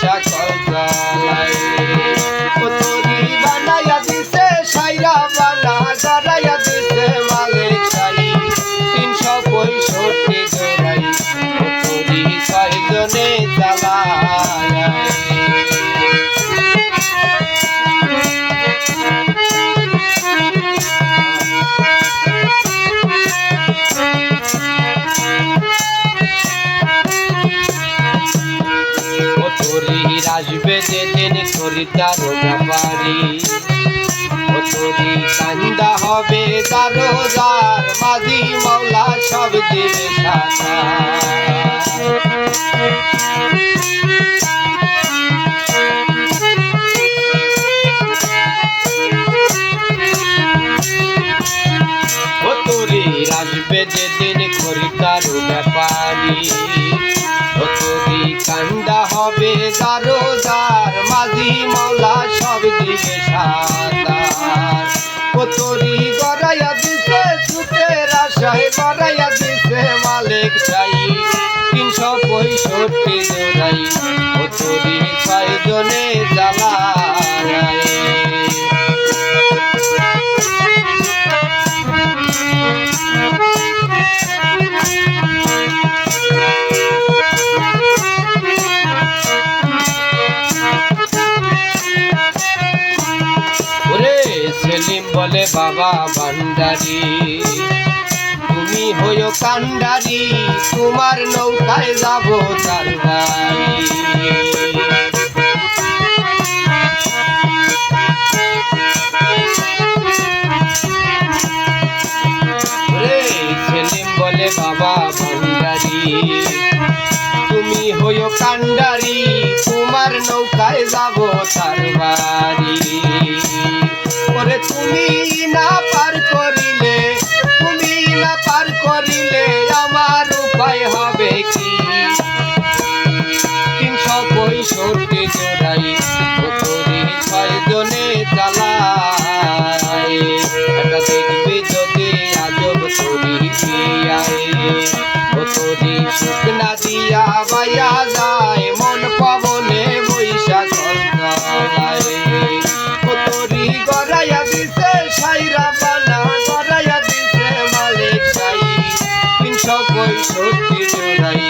shacks of the light. খরিদ্দার ব্যাপারি তোরি কান্দা হবে দারো যার মাঝি মাওলা সব দিবে আসবে যেদিন খরিদ্দার ব্যাপারি। দিবে সাতার ও তোরি দিছে মালিক চাই। সেলিম বলে বাবা ভান্ডারি। তুমি হইও কান্ডারি তোমার নৌকায় যাব তার সেলিম বলে বাবা দিয়া বাইয়া যায়, মন পবনে বৈশা গলায় ও তোরি গড়াইয়া দিছে, সাইরা বানা গড়াইয়া দিছে মালিক সাই। তিনশো পঁয়ষট্টি জোড়াই